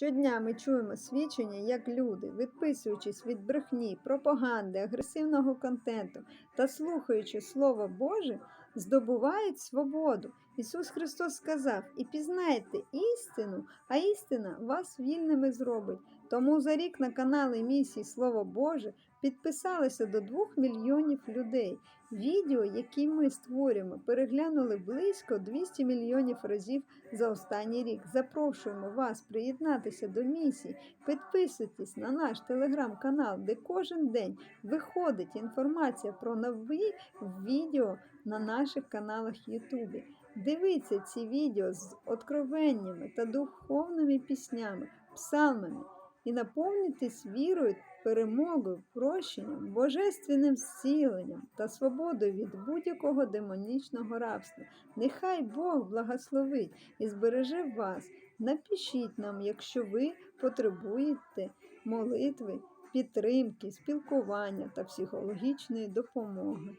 Щодня ми чуємо свідчення, як люди, відписуючись від брехні, пропаганди, агресивного контенту та слухаючи Слово Боже, здобувають свободу. Ісус Христос сказав: І пізнаєте істину, а істина вас вільними зробить. Тому за рік на канали місії Слово Боже підписалися до 2 мільйонів людей. Відео, які ми створюємо, переглянули близько 200 мільйонів разів за останній рік. Запрошуємо вас приєднатися до місії. Підписуйтесь на наш телеграм-канал, де кожен день виходить інформація про нові відео на наших каналах Ютубі. Дивіться ці відео з откровеннями та духовними піснями, псалмами і наповнюйтесь вірою, перемогою, прощенням, божественним зціленням та свободою від будь-якого демонічного рабства. Нехай Бог благословить і збереже вас. Напишіть нам, якщо ви потребуєте молитви, підтримки, спілкування та психологічної допомоги.